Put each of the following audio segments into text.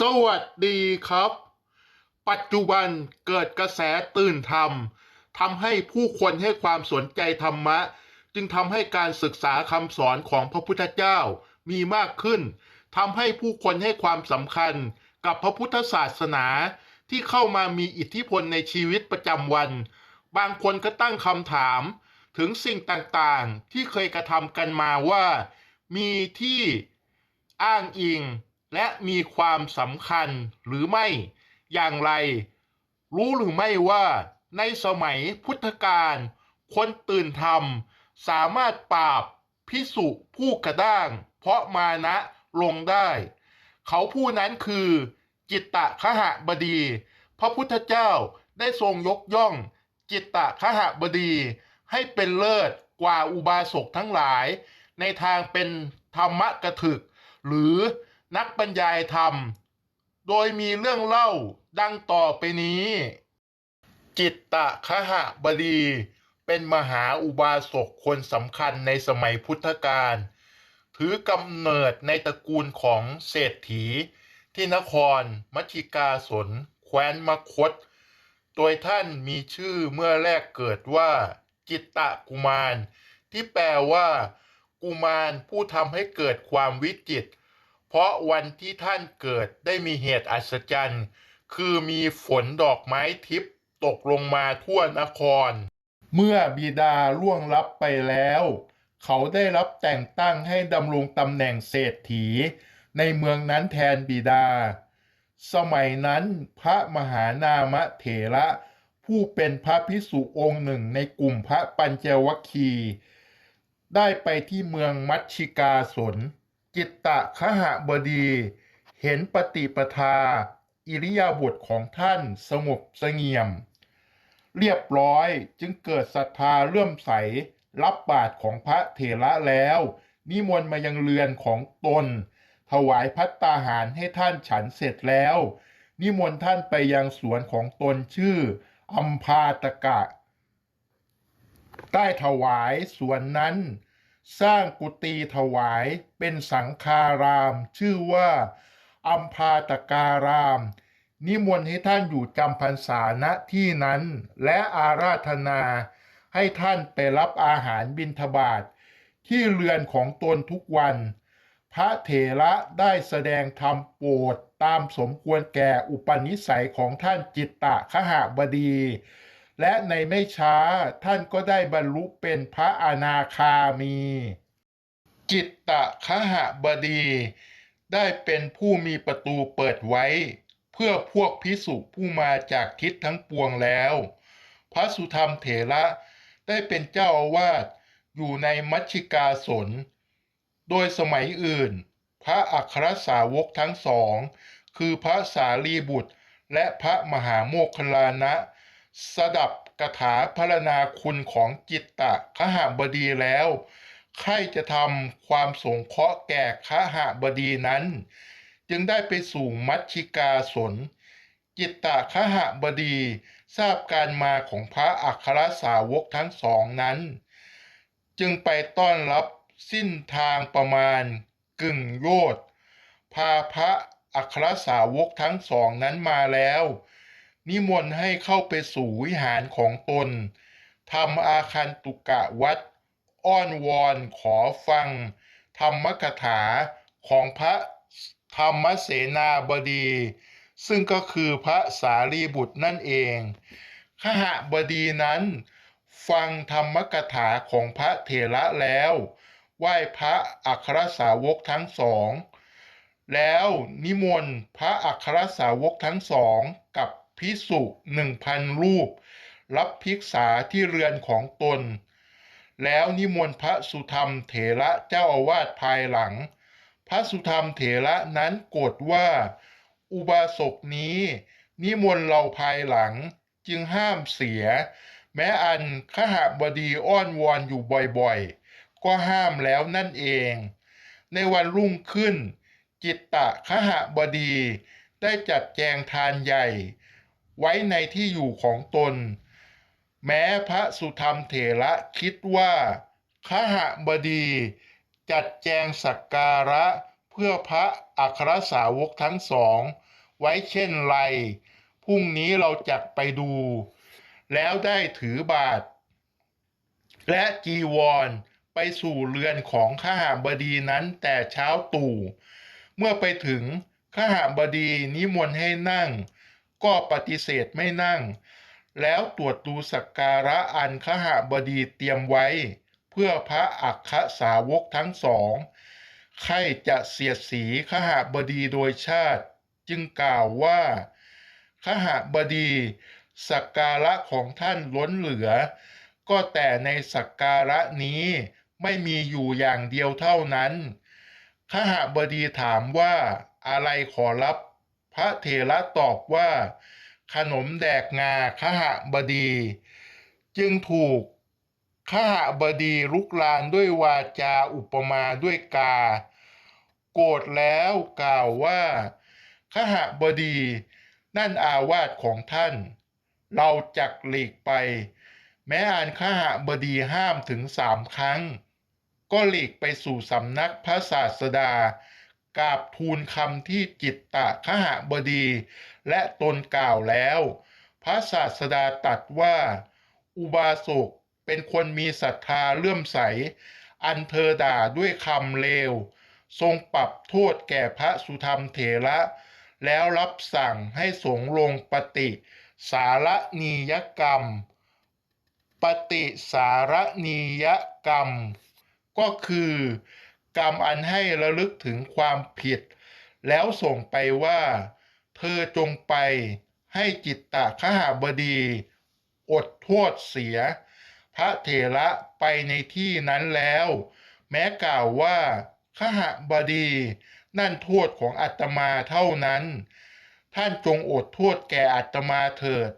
สวัสดีครับ ปัจจุบันเกิดกระแสตื่นธรรมทำให้ผู้คนให้ความสนใจธรรมะ จึงทำให้การศึกษาคำสอนของพระพุทธเจ้ามีมากขึ้นทำให้ผู้คนให้ความสำคัญกับพระพุทธศาสนาที่เข้ามามีอิทธิพลในชีวิตประจำวัน บางคนก็ตั้งคำถาม ถึงสิ่งต่างๆที่เคยกระทำกันมาว่า มีที่อ้างอิง และมีความสำคัญหรือไม่อย่างไร รู้หรือไม่ว่าในสมัยพุทธกาลคนตื่นธรรม สามารถปราบพิสุผู้กระด้าง เพราะมานะลงได้ เขาผู้นั้นคือจิตตะคหบดี พระพุทธเจ้าได้ทรงยกย่อง จิตตะคหบดี ให้เป็นเลิศกว่าอุบาสกทั้งหลาย ในทางเป็นธรรมะกระถึก หรือ นักบรรยายธรรม โดยมีเรื่องเล่าดังต่อไปนี้ จิตตะคหบดี เป็นมหาอุบาสกคนสำคัญในสมัยพุทธกาลถือกำเนิดในตระกูลของเศรษฐี ที่นครมัชิกาสน แคว้นมคต โดยท่านมีชื่อเมื่อแรกเกิดว่า จิตตะกุมาร ที่แปลว่า กุมารผู้ทำให้เกิดความวิจิตร เพราะวันที่ท่านเกิดได้มีเหตุอัศจรรย์ คือมีฝนดอกไม้ทิพย์ตกลงมาทั่วนคร เมื่อบิดาล่วงลับไปแล้ว เขาได้รับแต่งตั้งให้ดำรงตำแหน่งเศรษฐี ในเมืองนั้นแทนบิดา สมัยนั้นพระมหานามเถระผู้เป็นพระพิสุองค์หนึ่งในกลุ่มพระปัญจวคี ได้ไปที่เมืองมัชชิกาสน จิตตะคหบดี เห็นปฏิปทา อิริยาบถของท่านสงบเสงี่ยม เรียบร้อยจึงเกิดศรัทธาเลื่อมใสรับบาตรของพระเถระแล้ว นิมนต์มายังเรือนของตน ถวายพัตตาหารให้ท่านฉันเสร็จแล้ว นิมนต์ท่านไปยังสวนของตนชื่ออัมพาตกะได้ถวายสวนนั้น สร้างกุฏิถวายเป็นสังฆาราม ชื่อว่าอัมพาตการาม นิมนต์ให้ท่านอยู่จำพรรษาณที่นั้น และอาราธนาให้ท่านไปรับอาหารบิณฑบาตที่เรือนของตนทุกวัน พระเถระได้แสดงธรรมโปรดตามสมควรแก่อุปนิสัยของท่านจิตตะคหบดี และในไม่ช้าท่านก็ได้บรรลุเป็นพระอนาคามี จิตตะคหบดี ได้เป็นผู้มีประตูเปิดไว้ เพื่อพวกพิสุผู้มาจากทิศทั้งปวงแล้ว พระสุธรรมเถระได้เป็นเจ้าอาวาสอยู่ในมัชชิกาสน โดยสมัยอื่น พระอัครสาวกทั้งสอง คือพระสารีบุตรและพระมหาโมคคลานะ สดับกถาพรณนาคุณของจิตตะคหาบดีแล้วใครจะทำความสงเคราะห์แก่คหาบดีนั้น จึงได้ไปสู่มัชชิกาสน จิตตะคหาบดีทราบการมาของพระอัครสาวกทั้งสองนั้น จึงไปต้อนรับสิ้นทางประมาณกึ่งโยชพาพระอัครสาวกทั้งสองนั้นมาแล้ว นิมนต์ให้เข้าไปสู่วิหารของตนทำอาคันตุกะวัด อ้อนวอนขอฟัง ธรรมกถาของพระธรรมเสนาบดี ซึ่งก็คือพระสารีบุตรนั่นเองขหบดีนั้น ฟังธรรมกถาของพระเถระแล้ว ไหว้พระอัครสาวกทั้งสอง แล้วนิมนต์พระอัครสาวกทั้งสองกับ พิสุหนึ่งพันรูป รับภิกษาที่เรือนของตน แล้วนิมนต์พระสุธรรมเถระเจ้าอาวาสภายหลัง พระสุธรรมเถระนั้นโกรธว่า อุบาสกนี้ นิมนต์เราภายหลังจึงห้ามเสีย แม้อันขหบดีอ้อนวอนอยู่บ่อยๆ ก็ห้ามแล้วนั่นเอง ในวันรุ่งขึ้น จิตตะคหบดีได้จัดแจงทานใหญ่ ไว้ในที่อยู่ของตน แม้พระสุธรรมเถระคิดว่าขหบดีจัดแจงสักการะเพื่อพระอัครสาวกทั้งสอง ไว้เช่นไรพรุ่งนี้เราจะไปดู แล้วได้ถือบาท และจีวรไปสู่เรือนของข้าหาบดีนั้นแต่เช้าตู่ เมื่อไปถึงข้าหาบดีนิมนต์ให้นั่ง ก็ปฏิเสธไม่นั่ง แล้วตรวจดูสักการะอันขหบดีเตรียมไว้ เพื่อพระอัคคสาวกทั้งสองใครจะเสียดสีขหบดีโดยชาติ จึงกล่าวว่าขหบดีสักการะของท่านล้นเหลือ ก็แต่ในสักการะนี้ไม่มีอยู่อย่างเดียวเท่านั้นขหบดีถามว่าอะไรขอรับ พระเถระตอบว่า ขนมแดกงาขหบดี จึงถูกขหบดีลุกลานด้วยวาจาอุปมาด้วยกา โกรธแล้วกล่าวว่าขหบดีนั่นอาวาสของท่าน เราจักหลีกไป แม้อ่านขหบดีห้ามถึงสามครั้ง ก็หลีกไปสู่สำนักพระศาสดา กราบทูลคำที่จิตตะขหบดี และตนกล่าวแล้ว พระศาสดาตรัสว่า อุบาสกเป็นคนมีศรัทธาเลื่อมใส อันเธอด่าด้วยคำเลว ทรงปรับโทษแก่พระสุธรรมเถระ แล้วรับสั่งให้สงลงปฏิ สารนียกรรม ปฏิสารนียกรรม ก็คือ กรรมอันให้ระลึกถึงความผิด แล้วส่งไปว่า เธอจงไปให้จิตตะขหาบดี อดโทษเสีย พระเถระไปในที่นั้นแล้ว แม้กล่าวว่าขหาบดี นั่นโทษของอัตมาเท่านั้น ท่านจงอดโทษแก่อัตมาเถิด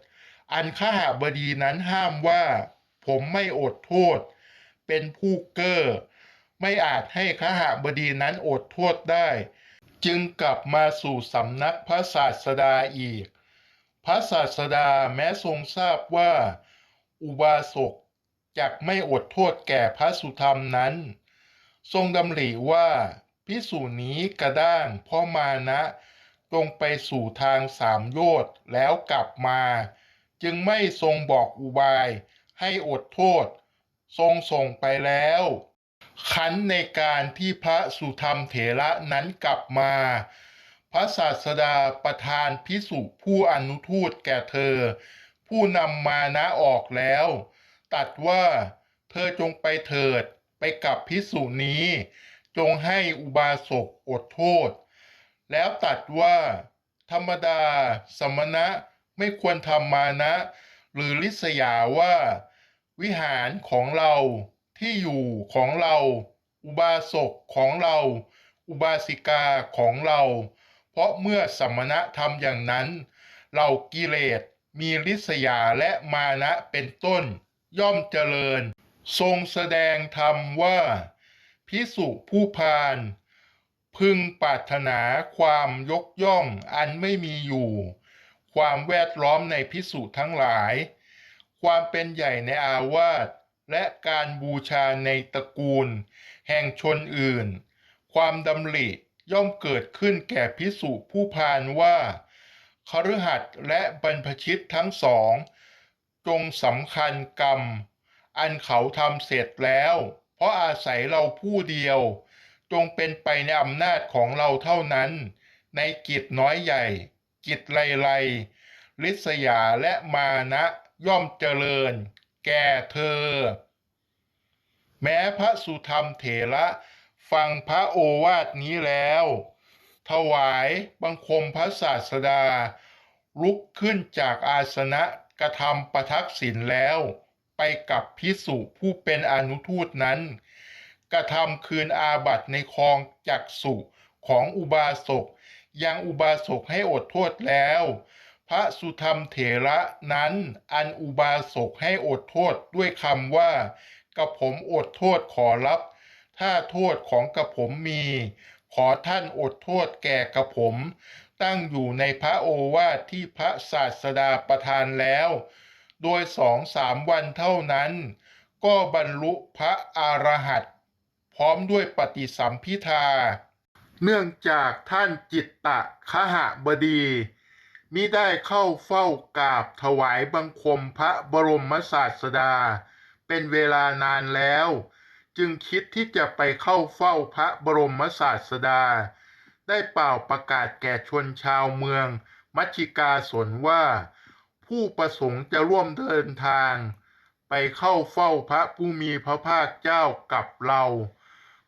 อันขหาบดีนั้นห้ามว่า ผมไม่อดโทษ เป็นผู้เก้อ ไม่อาจให้ขหบดีนั้นอดโทษได้ จึงกลับมาสู่สำนักพระศาสดาอีก พระศาสดาแม้ทรงทราบว่า อุบาสกจักไม่อดโทษแก่พระสุธรรมนั้น ทรงดำริว่าพิสูจนี้กระด้างพ่อมานะจงไปสู่ทางสามโยชน์แล้วกลับมา จึงไม่ทรงบอกอุบายให้อดโทษ ทรงส่งไปแล้ว ขันในการที่พระสุธรรมเถระนั้นกลับมา พระศาสดาประทานพิสุผู้อนุทูตแก่เธอ ผู้นำมานะออกแล้ว ตัดว่าเธอจงไปเถิดไปกับพิสุนี้ จงให้อุบาสกอดโทษ แล้วตัดว่า ธรรมดา สมณะไม่ควรทำมานะ หรือลิษยาว่า วิหารของเรา ที่อยู่ของเรา อุบาสกของเรา อุบาสิกาของเรา เพราะเมื่อสมณะทำอย่างนั้น เรากิเลสมีลิษยาและมานะเป็นต้น ย่อมเจริญ ทรงแสดงธรรมว่า พิสุผู้พาน พึงปรารถนาความยกย่องอันไม่มีอยู่ ความแวดล้อมในพิสุทั้งหลาย ความเป็นใหญ่ในอาวาส และการบูชาในตระกูล แห่งชนอื่น ความดำริย่อมเกิดขึ้นแก่พิสุผู้พานว่าคฤหัสถ์และบรรพชิตทั้งสอง จงสำคัญกรรม อันเขาทำเสร็จแล้ว เพราะอาศัยเราผู้เดียว จงเป็นไปในอำนาจของเราเท่านั้น ในกิจน้อยใหญ่ กิจไรไรลิษยาและมานะย่อมเจริญ แก่เธอ แม้พระสุธรรมเถระฟังพระโอวาทนี้แล้ว ถวายบังคมพระศาสดา ลุกขึ้นจากอาสนะกระทำประทักษิณแล้ว ไปกับพิสุผู้เป็นอนุทูตนั้น กระทำคืนอาบัตในคลองจักสุของอุบาสกยังอุบาสกให้อดโทษแล้ว พระสุธรรมเถระนั้น อันอุบาสกให้อดโทษด้วยคำว่า กระผมอดโทษขอรับ ถ้าโทษของกระผมมี ขอท่านอดโทษแก่กระผม ตั้งอยู่ในพระโอวาทที่พระศาสดาประทานแล้ว โดยสองสามวันเท่านั้น ก็บรรลุพระอรหัตพร้อมด้วยปฏิสัมพิทา เนื่องจากท่านจิตตะคหบดี มิได้เข้าเฝ้ากราบถวายบังคมพระบรมศาสดา เป็นเวลานานแล้ว จึงคิดที่จะไปเข้าเฝ้าพระบรมศาสดา ได้เป่าประกาศแก่ชนชาวเมือง มัชชิกาสนว่า ผู้ประสงค์จะร่วมเดินทาง ไปเข้าเฝ้าพระผู้มีพระภาคเจ้ากับเรา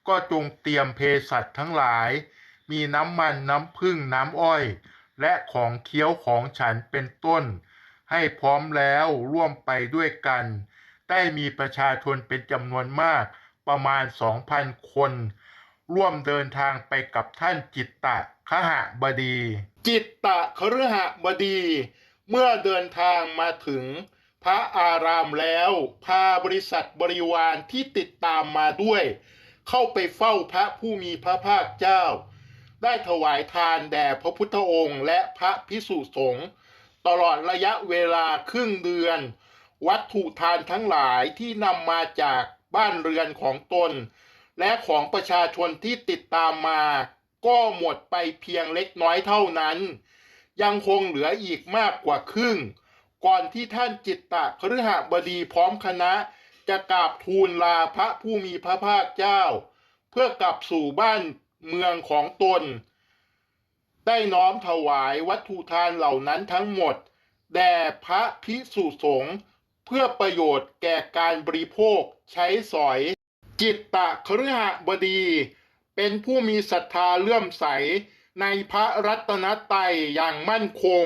ก็จงเตรียมเภสัชทั้งหลาย มีน้ำมันน้ำผึ้งน้ำอ้อย และของเคี้ยวของฉันเป็นต้น ให้พร้อมแล้วร่วมไปด้วยกัน ได้มีประชาชนเป็นจำนวนมากประมาณ 2,000 คน ร่วมเดินทางไปกับท่านจิตตะคหะบดี จิตตะคฤหบดี เมื่อเดินทางมาถึงพระอารามแล้วพาบริษัทบริวารที่ติดตามมาด้วย เข้าไปเฝ้าพระผู้มีพระภาคเจ้า ได้ถวายทานแด่พระพุทธองค์ และพระพิสุสงฆ์ตลอดระยะเวลาครึ่งเดือน วัตถุทานทั้งหลายที่นำมาจากบ้านเรือนของตน และของประชาชนที่ติดตามมา ก็หมดไปเพียงเล็กน้อยเท่านั้น ยังคงเหลืออีกมากกว่าครึ่ง ก่อนที่ท่านจิตตะคฤหบดีพร้อมคณะ จะกราบทูลลาพระผู้มีพระภาคเจ้า เพื่อกลับสู่บ้าน เมืองของตน ได้น้อมถวายวัตถุทานเหล่านั้นทั้งหมด แด่พระพิสุสงฆ์เพื่อประโยชน์แก่การบริโภคใช้สอย จิตตะคฤหบดี เป็นผู้มีศรัทธาเลื่อมใสในพระรัตนตรัยอย่างมั่นคง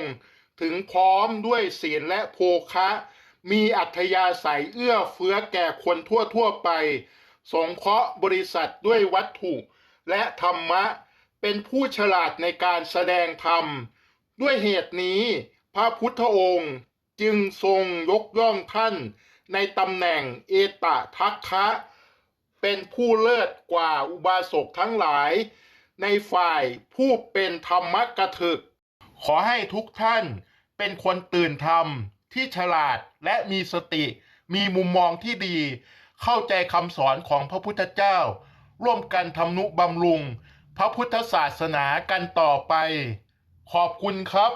ถึงพร้อมด้วยศีลและโภคะ มีอัธยาศัยเอื้อเฟื้อแก่คนทั่วๆไป สงเคราะห์บริษัทด้วยวัตถุ และธรรมะ เป็นผู้ฉลาดในการแสดงธรรม ด้วยเหตุนี้ พระพุทธองค์จึงทรงยกย่องท่านในตำแหน่งเอตะทัคคะ เป็นผู้เลิศกว่าอุบาสกทั้งหลาย ในฝ่ายผู้เป็นธรรมกถึก ขอให้ทุกท่านเป็นคนตื่นธรรมที่ฉลาดและมีสติ มีมุมมองที่ดี เข้าใจคำสอนของพระพุทธเจ้า ร่วมกันทำนุบำรุง พระพุทธศาสนากันต่อไป ขอบคุณครับ